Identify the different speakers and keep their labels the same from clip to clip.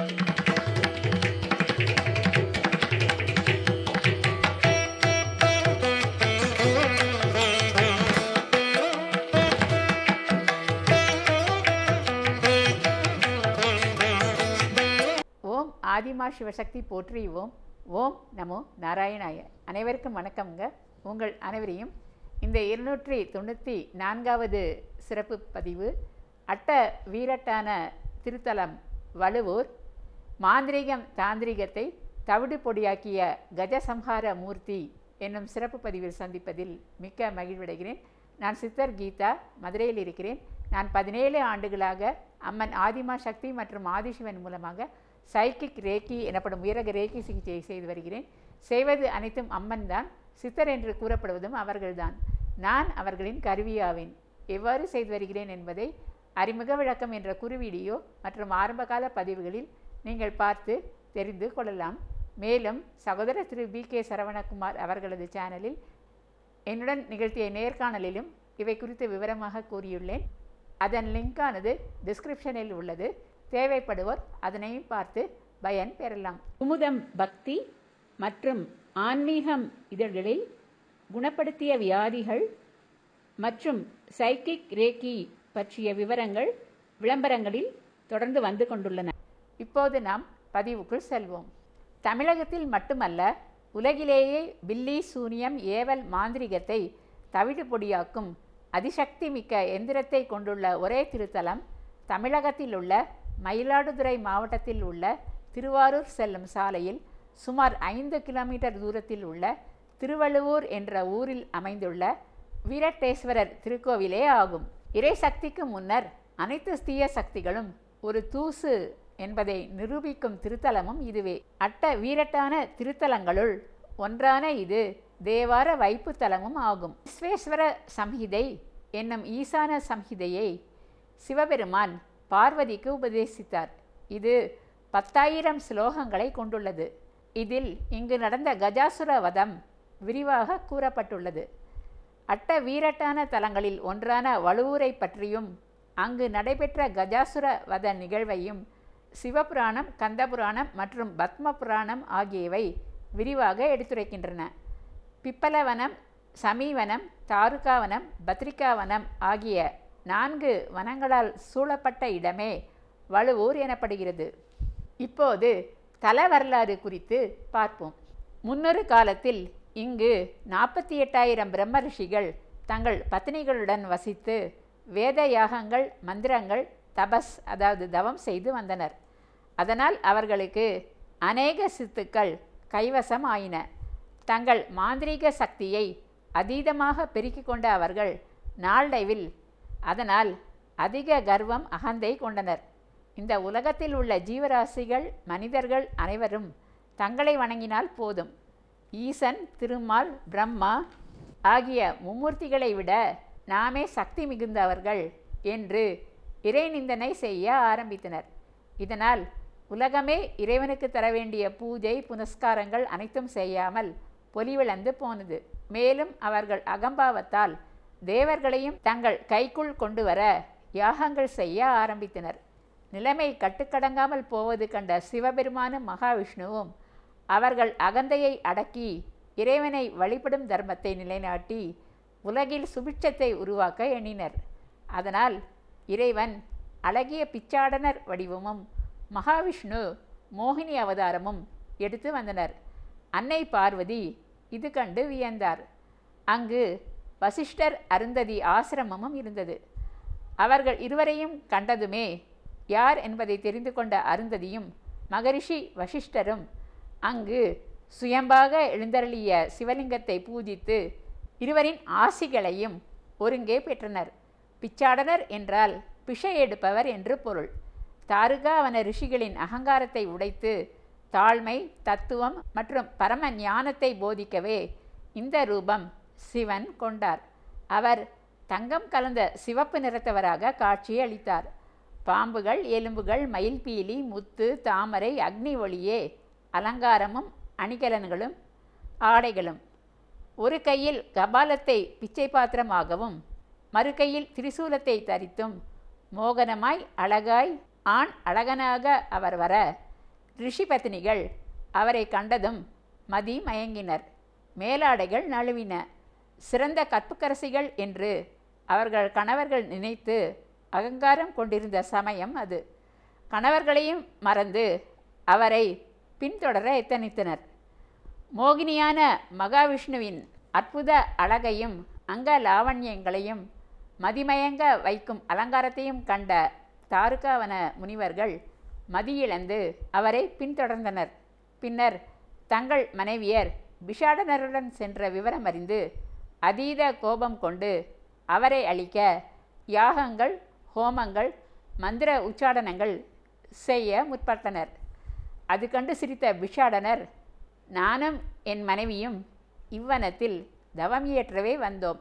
Speaker 1: ஓம் ஆதிமா சிவசக்தி போற்றி. ஓம் ஓம் நமோ நாராயணாய. அனைவருக்கும் வணக்கம்ங்க. உங்கள் அனைவரையும் இந்த இருநூற்றி தொண்ணூற்றி நான்காவது சிறப்பு பதிவு அட்ட வீரட்டான திருத்தலம் வலுவூர் மாந்திரீகம் தாந்திரிகத்தை தவிடு பொடியாக்கிய கஜசம்ஹார மூர்த்தி என்னும் சிறப்பு பதிவில் சந்திப்பதில் மிக்க மகிழ்வடைகிறேன். நான் சித்தர் கீதா மதுரையில் இருக்கிறேன். நான் பதினேழு ஆண்டுகளாக அம்மன் ஆதிமா சக்தி மற்றும் ஆதிசிவன் மூலமாக சைக்கிக் ரேக்கி எனப்படும் உயரக ரேக்கி சிகிச்சையை செய்து வருகிறேன். செய்வது அனைத்தும் அம்மன் தான். சித்தர் என்று கூறப்படுவதும் அவர்கள்தான். நான் அவர்களின் கருவியாவேன். எவ்வாறு செய்து வருகிறேன் என்பதை அறிமுக விளக்கம் என்ற குறுவீடியோ மற்றும் ஆரம்பகால பதிவுகளில் நீங்கள் பார்த்து தெரிந்து கொள்ளலாம். மேலும் சகோதரர் திரு பி கே. சரவணகுமார் அவர்களது சேனலில் என்னுடன் நிகழ்த்திய நேர்காணலிலும் இவை குறித்து விவரமாக கூறியுள்ளேன். அதன் லிங்கானது டிஸ்கிரிப்ஷனில் உள்ளது. தேவைப்படுவோர் அதனையும் பார்த்து பயன் பெறலாம். குமுதம் பக்தி மற்றும் ஆன்மீகம் இதழ்களில் குணப்படுத்திய வியாதிகள் மற்றும் சைக்கிக் ரேக்கி பற்றிய விவரங்கள் விளம்பரங்களில் தொடர்ந்து வந்து கொண்டுள்ளன. இப்போது நாம் பதிவுக்குள் செல்வோம். தமிழகத்தில் மட்டுமல்ல உலகிலேயே பில்லி சூனியம் ஏவல் மாந்திரிகத்தை தவிடு பொடியாக்கும் அதிசக்தி மிக்க எந்திரத்தை கொண்டுள்ள ஒரே திருத்தலம் தமிழகத்தில் உள்ள மயிலாடுதுறை மாவட்டத்தில் உள்ள திருவாரூர் செல்லும் சாலையில் சுமார் ஐந்து கிலோமீட்டர் தூரத்தில் உள்ள திருவள்ளுவூர் என்ற ஊரில் அமைந்துள்ள வீரட்டேஸ்வரர் திருக்கோவிலே ஆகும். இறை சக்திக்கு முன்னர் அனைத்து தீய சக்திகளும் ஒரு தூசு என்பதை நிரூபிக்கும் திருத்தலமும் இதுவே. அட்ட வீரட்டான திருத்தலங்களுள் ஒன்றான இது தேவார வைப்பு தலமும் ஆகும். விஸ்வேஸ்வர சம்ஹிதை என்னும் ஈசான சம்ஹிதையை சிவபெருமான் பார்வதிக்கு உபதேசித்தார். இது பத்தாயிரம் ஸ்லோகங்களை கொண்டுள்ளது. இதில் இங்கு நடந்த கஜாசுர வதம் விரிவாக கூறப்பட்டுள்ளது. அட்ட வீரட்டான தலங்களில் ஒன்றான வலுவூரை பற்றியும் அங்கு நடைபெற்ற கஜாசுர வத நிகழ்வையும் சிவபுராணம் கந்தபுராணம் மற்றும் பத்ம புராணம் ஆகியவை விரிவாக எடுத்துரைக்கின்றன. பிப்பலவனம் சமீவனம் தாருகாவனம் பத்ரிகாவனம் ஆகிய நான்கு வனங்களால் சூழப்பட்ட இடமே வலுவூர் எனப்படுகிறது. இப்போது தல வரலாறு குறித்து பார்ப்போம். முன்னொரு காலத்தில் இங்கு நாற்பத்தி எட்டாயிரம் பிரம்ம ரிஷிகள் தங்கள் பத்தினிகளுடன் வசித்து வேத யாகங்கள் மந்திரங்கள் தபஸ் அதாவது தவம் செய்து வந்தனர். அதனால் அவர்களுக்கு அநேக சித்துக்கள் கைவசம் ஆயின தங்கள் மாந்திரீக சக்தியை அதீதமாக பெருக்கிக் கொண்ட அவர்கள் நாளடைவில் அதனால் அதிக கர்வம் அகந்தை கொண்டனர். இந்த உலகத்தில் உள்ள ஜீவராசிகள் மனிதர்கள் அனைவரும் தங்களை வணங்கினால் போதும். ஈசன் திருமால் பிரம்மா ஆகிய மும்மூர்த்திகளை விட நாமே சக்தி மிகுந்தவர்கள் என்று இறைநிந்தனை செய்ய ஆரம்பித்தனர். இதனால் உலகமே இறைவனுக்கு தர வேண்டிய பூஜை புனஸ்காரங்கள் அனைத்தும் செய்யாமல் பொலிவிழந்து போனது. மேலும் அவர்கள் அகம்பாவத்தால் தேவர்களையும் தங்கள் கைக்குள் கொண்டு வர யாகங்கள் செய்ய ஆரம்பித்தனர். நிலைமை கட்டுக்கடங்காமல் போவது கண்ட சிவபெருமானும் மகாவிஷ்ணுவும் அவர்கள் அகந்தையை அடக்கி இறைவனை வழிபடும் தர்மத்தை நிலைநாட்டி உலகில் சுபிட்சத்தை உருவாக்க எண்ணினர். அதனால் இறைவன் அழகிய பிச்சாடனர் வடிவமும் மகாவிஷ்ணு மோகினி அவதாரமும் எடுத்து வந்தனர். அன்னை பார்வதி இது கண்டு வியந்தார். அங்கு வசிஷ்டர் அருந்ததி ஆசிரமமும் இருந்தது. அவர்கள் இருவரையும் கண்டதுமே யார் என்பதை தெரிந்து கொண்ட அருந்ததியும் மகரிஷி வசிஷ்டரும் அங்கு சுயம்பாக எழுந்தருளிய சிவலிங்கத்தை பூஜித்து இருவரின் ஆசிகளையும் ஒருங்கே பெற்றனர். பிச்சாடனர் என்றால் பிஷை எடுப்பவர் என்று பொருள். தாருகாவன ரிஷிகளின் அகங்காரத்தை உடைத்து தாழ்மை தத்துவம் மற்றும் பரம ஞானத்தை போதிக்கவே இந்த ரூபம் சிவன் கொண்டார். அவர் தங்கம் கலந்த சிவப்பு நிறத்தவராக காட்சி அளித்தார். பாம்புகள் எலும்புகள் மயில்பீலி முத்து தாமரை அக்னி ஒளியே அலங்காரமும் அணிகலன்களும் ஆடைகளும். ஒரு கையில் கபாலத்தை பிச்சை பாத்திரமாகவும் மறுகையில் திரிசூலத்தை தரித்தும் மோகனமாய் அழகாய் ஆண் அழகனாக அவர் வர ரிஷி பத்னிகள் அவரை கண்டதும் மதி மயங்கினர். மேலாடைகள் நழுவின. சிறந்த கற்புக்கரசிகள் என்று அவர்கள் கணவர்கள் நினைத்து அகங்காரம் கொண்டிருந்த சமயம் அது. கணவர்களையும் மறந்து அவரை பின்தொடர எத்தனித்தனர். மோகினியான மகாவிஷ்ணுவின் அற்புத அழகையும் அங்க லாவண்யங்களையும் மதிமயங்க வைக்கும் அலங்காரத்தையும் கண்ட தாருகாவன முனிவர்கள் மதியிழந்து அவரை பின்தொடர்ந்தனர். பின்னர் தங்கள் மனைவியர் விஷாடனருடன் சென்ற விவரம் அறிந்து அதீத கோபம் கொண்டு அவரை அழிக்க யாகங்கள் ஹோமங்கள் மந்திர உச்சாடனங்கள் செய்ய முற்பட்டனர். அது கண்டு சிரித்த விஷாடனர் நானும் என் மனைவியும் இவ்வனத்தில் தவமியற்றவே வந்தோம்.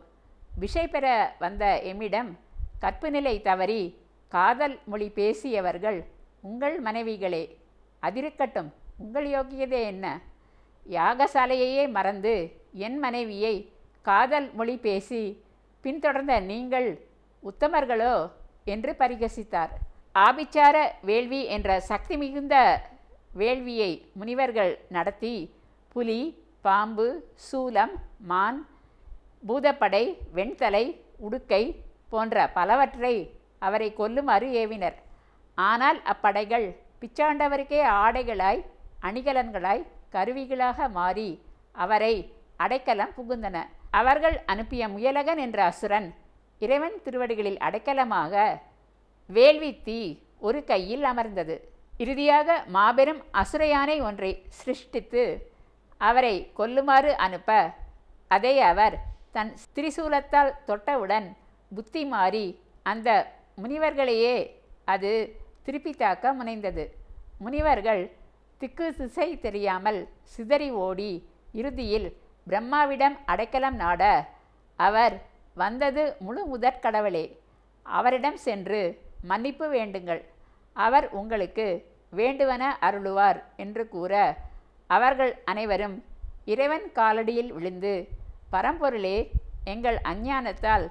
Speaker 1: விஷை பெற வந்த எம்மிடம் கற்பு நிலை தவறி காதல் மொழி பேசியவர்கள் உங்கள் மனைவிகளே அதிருக்கட்டும் உங்கள் யோக்கியதே என்ன? யாகசாலையையே மறந்து என் மனைவியை காதல் மொழி பேசி பின்தொடர்ந்த நீங்கள் உத்தமர்களோ? என்று பரிகசித்தார். ஆபிச்சார வேள்வி என்ற சக்தி மிகுந்த வேள்வியை முனிவர்கள் நடத்தி புலி பாம்பு சூலம் மான் பூதப்படை வெண்தலை உடுக்கை போன்ற பலவற்றை அவரை கொல்லுமாறு ஏவினர் ஆனால் அப்படைகள் பிச்சாண்டவருக்கே ஆடைகளாய் அணிகலன்களாய் கருவிகளாக மாறி அவரை அடைக்கலம் புகுந்தன. அவர்கள் அனுப்பிய முயலகன் என்ற அசுரன் இறைவன் திருவடிகளில் அடைக்கலமாக வேள்வி தீ ஒரு கையில் அமர்ந்தது. இறுதியாக மாபெரும் அசுர யானை ஒன்றை சிருஷ்டித்து அவரை கொல்லுமாறு அனுப்ப அதை அவர் தன் திரிசூலத்தால் தொட்டவுடன் புத்தி மாறி அந்த முனிவர்களையே அது திருப்பி தாக்க முனைந்தது. முனிவர்கள் திக்கு திசை தெரியாமல் சிதறி ஓடி இறுதியில் பிரம்மாவிடம் அடைக்கலம் நாட அவர் வந்தது முழு முதற் கடவுளே அவரிடம் சென்று மன்னிப்பு வேண்டுங்கள். அவர் உங்களுக்கு வேண்டுவன அருளுவார் என்று கூற அவர்கள் அனைவரும் இறைவன் காலடியில் விழுந்து பரம்பொருளே எங்கள் அஞ்ஞானத்தால்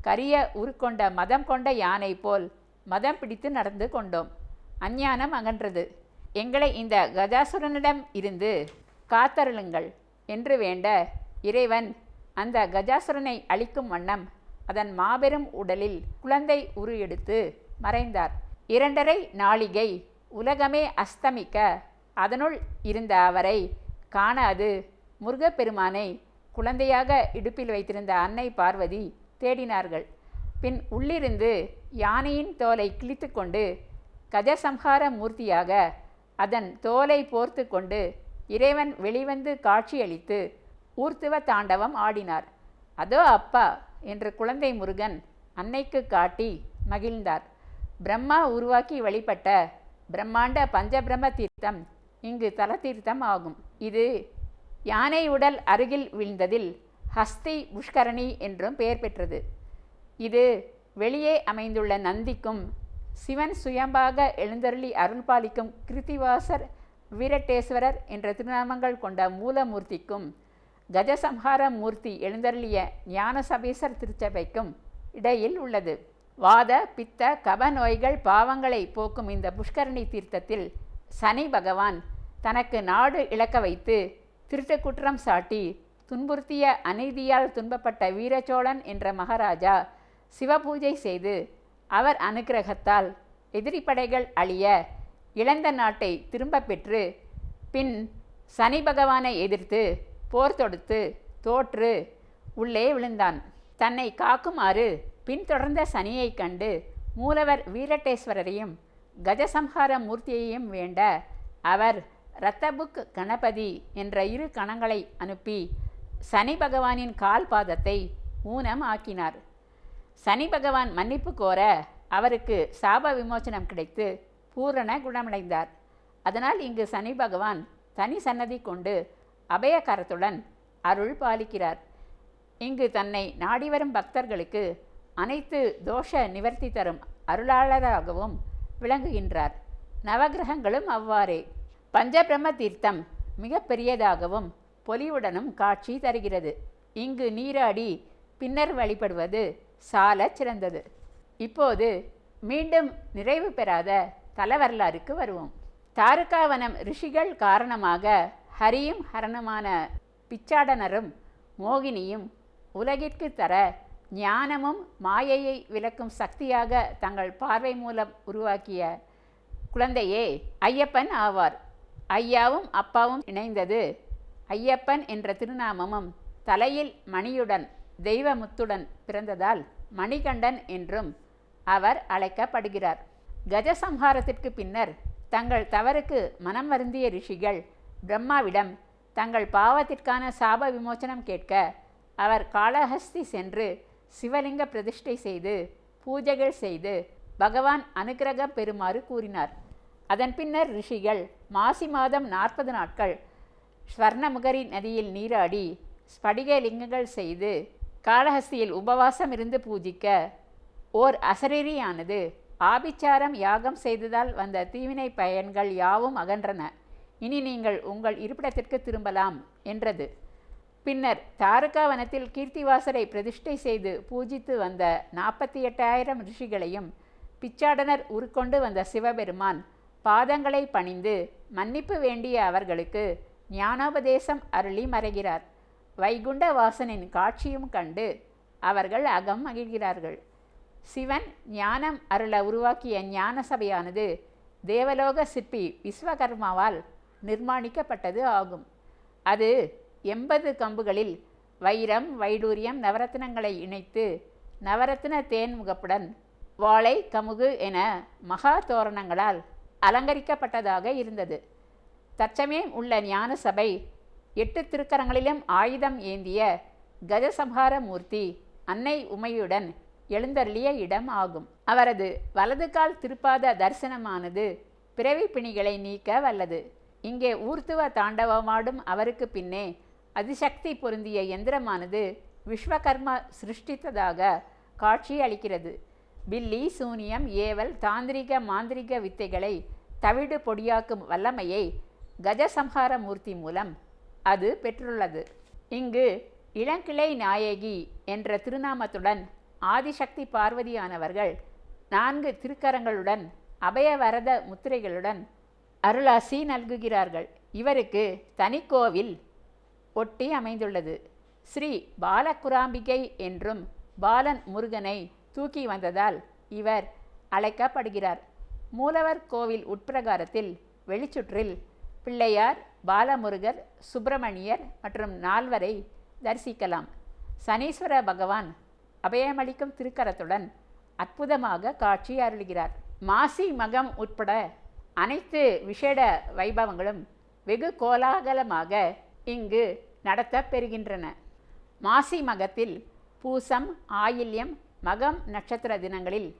Speaker 1: கரிய உருக்கொண்ட மதம் கொண்ட யானை போல் மதம் பிடித்து நடந்து கொண்டோம். அஞ்ஞானம் அகன்றது. எங்களை இந்த கஜாசுரனிடம் இருந்து காத்தருளுங்கள் என்று வேண்ட இறைவன் அந்த கஜாசுரனை அழிக்கும் வண்ணம் அதன் மாபெரும் உடலில் குழந்தை உரு எடுத்து மறைந்தார். இரண்டரை நாளிகை உலகமே அஸ்தமிக்க அதனுள் இருந்த அவரை காணாது முருகப்பெருமானை குழந்தையாக இடுப்பில் வைத்திருந்த அன்னை பார்வதி தேடினார்கள். பின் உள்ளிருந்து யானையின் தோலை கிழித்து கொண்டு கஜசம்ஹார மூர்த்தியாக அதன் தோலை போர்த்து கொண்டு இறைவன் வெளிவந்து காட்சியளித்து ஊர்த்துவ தாண்டவம் ஆடினார். அதோ அப்பா என்று குழந்தை முருகன் அன்னைக்கு காட்டி மகிழ்ந்தார். பிரம்மா உருவாக்கி வழிபட்ட பிரம்மாண்ட பஞ்சபிரம தீர்த்தம் இங்கு தலதீர்த்தம் ஆகும். இது யானை உடல் அருகில் வீழ்ந்ததில் ஹஸ்தி புஷ்கரணி என்றும் பெயர் பெற்றது. இது வெளியே அமைந்துள்ள நந்திக்கும் சிவன் சுயம்பாக எழுந்தருளி அருள்பாலிக்கும் கிருத்திவாசர் வீரட்டேஸ்வரர் என்ற திருநாமங்கள் கொண்ட மூலமூர்த்திக்கும் கஜசம்ஹார மூர்த்தி எழுந்தருளிய ஞானசபீசர் திருச்சபைக்கும் இடையில் உள்ளது. வாத பித்த கப நோய்கள் பாவங்களை போக்கும் இந்த புஷ்கரணி தீர்த்தத்தில் சனி பகவான் தனக்கு நாடு இழக்க வைத்து திருட்டு குற்றம் சாட்டி துன்புறுத்திய அநீதியால் துன்பப்பட்ட வீரச்சோழன் என்ற மகாராஜா சிவபூஜை செய்து அவர் அனுக்கிரகத்தால் எதிரிப்படைகள் அழிய இழந்த நாட்டை திரும்ப பெற்று பின் சனி பகவானை எதிர்த்து போர் தொடுத்து தோற்று உள்ளே விழுந்தான். தன்னை காக்குமாறு பின்தொடர்ந்த சனியை கண்டு மூலவர் வீரட்டேஸ்வரரையும் கஜசம்ஹார மூர்த்தியையும் வேண்ட அவர் ரத்தபுக் கணபதி என்ற இரு கணங்களை அனுப்பி சனி பகவானின் கால் பாதத்தை ஊனம் ஆக்கினார் சனி பகவான் மன்னிப்பு கோர அவருக்கு சாப விமோசனம் கிடைத்து பூரண குணமடைந்தார். அதனால் இங்கு சனி பகவான் தனி சன்னதி கொண்டு அபயகரத்துடன் அருள் பாலிக்கிறார். இங்கு தன்னை நாடி வரும் பக்தர்களுக்கு அனைத்து தோஷ நிவர்த்தி தரும் அருளாளராகவும் விளங்குகின்றார். நவகிரகங்களும் அவ்வாறே. பஞ்சபிரம்ம தீர்த்தம் மிக பெரியதாகவும் பொலிவுடனும் காட்சி தருகிறது. இங்கு நீராடி பின்னர் வழிபடுவது சால சிறந்தது. இப்போது மீண்டும் நிறைவு பெறாத தல வரலாறுக்கு வருவோம். தாருகாவனம் ரிஷிகள் காரணமாக ஹரியும் ஹரனுமான பிச்சாடனரும் மோகினியும் உலகிற்கு தர ஞானமும் மாயையை விளக்கும் சக்தியாக தங்கள் பார்வை மூலம் உருவாக்கிய குழந்தையே ஐயப்பன் ஆவார். ஐயாவும் அப்பாவும் இணைந்தது. ஐயப்பன் என்ற திருநாமமும் தலையில் மணியுடன் தெய்வமுத்துடன் பிறந்ததால் மணிகண்டன் என்றும் அவர் அழைக்கப்படுகிறார். கஜசம்ஹாரத்திற்கு பின்னர் தங்கள் தவறுக்கு மனம் வருந்திய ரிஷிகள் பிரம்மாவிடம் தங்கள் பாவத்திற்கான சாப விமோசனம் கேட்க அவர் காளஹஸ்தி சென்று சிவலிங்க பிரதிஷ்டை செய்து பூஜைகள் செய்து பகவான் அனுக்கிரகம் பெறுமாறு கூறினார். அதன் பின்னர் ரிஷிகள் மாசி மாதம் நாற்பது நாட்கள் ஸ்வர்ணமுகரி நதியில் நீராடி ஸ்படிக லிங்கங்கள் செய்து காளஹஸ்தியில் உபவாசம் இருந்து பூஜிக்க ஓர் அசரீரியானது ஆபிச்சாரம் யாகம் செய்ததால் வந்த தீவினை பயன்கள் யாவும் அகன்றன. இனி நீங்கள் உங்கள் இருப்பிடத்திற்கு திரும்பலாம் என்றது. பின்னர் தாரகாவனத்தில் கீர்த்திவாசரை பிரதிஷ்டை செய்து பூஜித்து வந்த நாற்பத்தி எட்டாயிரம் ரிஷிகளையும் பிச்சாடனர் உருக்கொண்டு வந்த சிவபெருமான் பாதங்களை பணிந்து மன்னிப்பு வேண்டிய அவர்களுக்கு ஞானோபதேசம் அருளி மறைகிறார். வைகுண்ட வாசனின் காட்சியும் கண்டு அவர்கள் அகம் மகிழ்கிறார்கள். சிவன் ஞானம் அருள உருவாக்கிய ஞான சபையானது தேவலோக சிற்பி விஸ்வகர்மாவால் நிர்மாணிக்கப்பட்டது ஆகும். அது எண்பது கம்புகளில் வைரம் வைடூரியம் நவரத்னங்களை இணைத்து நவரத்ன தேன்முகப்புடன் வாழை கமுகு என மகா தோரணங்களால் அலங்கரிக்கப்பட்டதாக இருந்தது. தற்சமயம் உள்ள ஞான சபை எட்டு திருக்கரங்களிலும் ஆயுதம் ஏந்திய கஜசம்ஹார மூர்த்தி அன்னை உமையுடன் எழுந்தருளிய இடம் ஆகும். அவரது வலது கால் திருப்பாத தரிசனமானது பிறவி பிணிகளை நீக்க வல்லது. இங்கே ஊர்த்துவ தாண்டவமாடும் அவருக்கு பின்னே அதிசக்தி பொருந்திய எந்திரமானது விஸ்வகர்மா சிருஷ்டித்ததாக காட்சி அளிக்கிறது பில்லி சூனியம் ஏவல் தாந்திரிக மாந்திரிக வித்தைகளை தவிடு பொடியாக்கும் வல்லமையை கஜசம்ஹார மூர்த்தி மூலம் அது பெற்றுள்ளது. இங்கு இளங்கிளை நாயகி என்ற திருநாமத்துடன் ஆதிசக்தி பார்வதியானவர்கள் நான்கு திருக்கரங்களுடன் அபயவரத முத்திரைகளுடன் அருளாசி நல்குகிறார்கள். இவருக்கு தனிக்கோவில் ஒட்டி அமைந்துள்ளது. ஸ்ரீ பாலகுராம்பிகை என்றும் பாலன் முருகனை தூக்கி வந்ததால் இவர் அழைக்கப்படுகிறார். மூலவர் கோவில் உட்பிரகாரத்தில் வெளிச்சுற்றில் பிள்ளையார் பாலமுருகர் சுப்பிரமணியர் மற்றும் நால்வரை தரிசிக்கலாம். சனீஸ்வர பகவான் அபயமளிக்கும் திருக்கரத்துடன் அற்புதமாக காட்சி அருளுகிறார். மாசி மகம் உட்பட அனைத்து விசேட வைபவங்களும் வெகு கோலாகலமாக இங்கு நடத்தப் பெறுகின்றன மாசி மகத்தில் பூசம் ஆயில்யம் மகம் நட்சத்திர தினங்களில்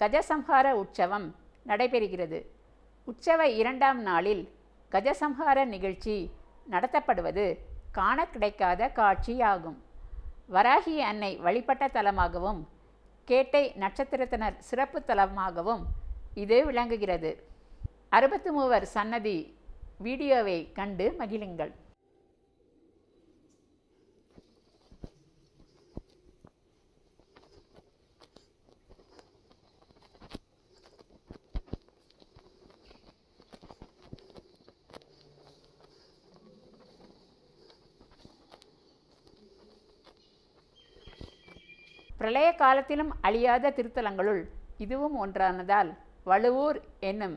Speaker 1: கஜசம்ஹார உற்சவம் நடைபெறுகிறது. உற்சவ இரண்டாம் நாளில் கஜசம்ஹார நிகழ்ச்சி நடத்தப்படுவது காண கிடைக்காத காட்சியாகும். வராகி அன்னை வழிபட்ட தலமாகவும் கேட்டை நட்சத்திரத்தினர் சிறப்பு தலமாகவும் இது விளங்குகிறது. அறுபத்து மூவர் சன்னதி வீடியோவை கண்டு மகிழுங்கள். பிரளய காலத்திலும் அழியாத திருத்தலங்களுள் இதுவும் ஒன்றானதால் வழுவூர் என்னும்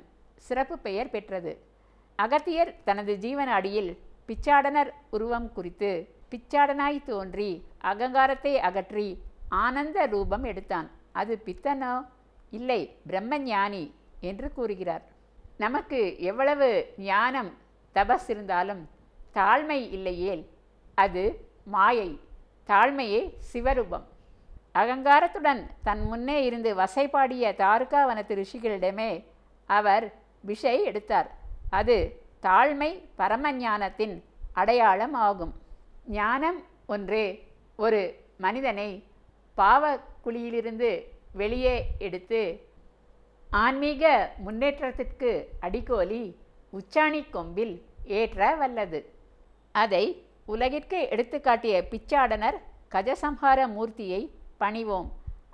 Speaker 1: சிறப்பு பெயர் பெற்றது. அகத்தியர் தனது ஜீவனாடியில் பிச்சாடனர் உருவம் குறித்து பிச்சாடனாய் தோன்றி அகங்காரத்தை அகற்றி ஆனந்த ரூபம் எடுத்தான். அது பித்தனோ? இல்லை பிரம்மஞானி என்று கூறுகிறார். நமக்கு எவ்வளவு ஞானம் தபஸ் இருந்தாலும் தாழ்மை இல்லையேல் அது மாயை தாழ்மையே சிவரூபம். அகங்காரத்துடன் தன் முன்னே இருந்து வசைபாடிய தாருகாவனத்து ரிஷிகளிடமே அவர் விஷை எடுத்தார். அது தாழ்மை பரமஞானத்தின் அடையாளம் ஆகும். ஞானம் ஒன்றே ஒரு மனிதனை பாவ குழியிலிருந்து வெளியே எடுத்து ஆன்மீக முன்னேற்றத்திற்கு அடிக்கோலி உச்சாணி கொம்பில் ஏற்ற வல்லது. அதை உலகிற்கு எடுத்துக்காட்டிய பிச்சாடனர் கஜசம்ஹார மூர்த்தியை பணிவோம்.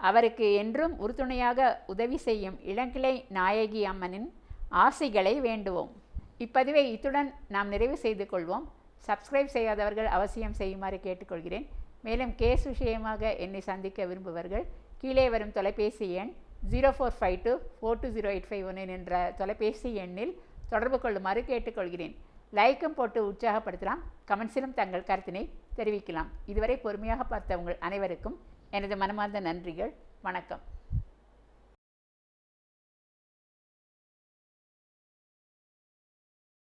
Speaker 1: அவருக்கு என்றும் உறுதுணையாக உதவி செய்யும் இளங்கிளை நாயகி அம்மனின் ஆசைகளை வேண்டுவோம். இப்பதிவை இத்துடன் நாம் நிறைவு செய்து கொள்வோம். சப்ஸ்கிரைப் செய்யாதவர்கள் அவசியம் செய்யுமாறு கேட்டுக்கொள்கிறேன். மேலும் கேஸ் விஷயமாக என்னை சந்திக்க விரும்புவர்கள் கீழே வரும் தொலைபேசி எண் zero four five two four two zero eight five one என்ற தொலைபேசி எண்ணில் தொடர்பு கொள்ளுமாறு கேட்டுக்கொள்கிறேன். லைக்கும் போட்டு உற்சாகப்படுத்தலாம். கமெண்ட்ஸிலும் தங்கள் கருத்தினை தெரிவிக்கலாம். இதுவரை பொறுமையாக பார்த்த உங்கள் அனைவருக்கும் எனது மனமார்ந்த நன்றிகள். வணக்கம்.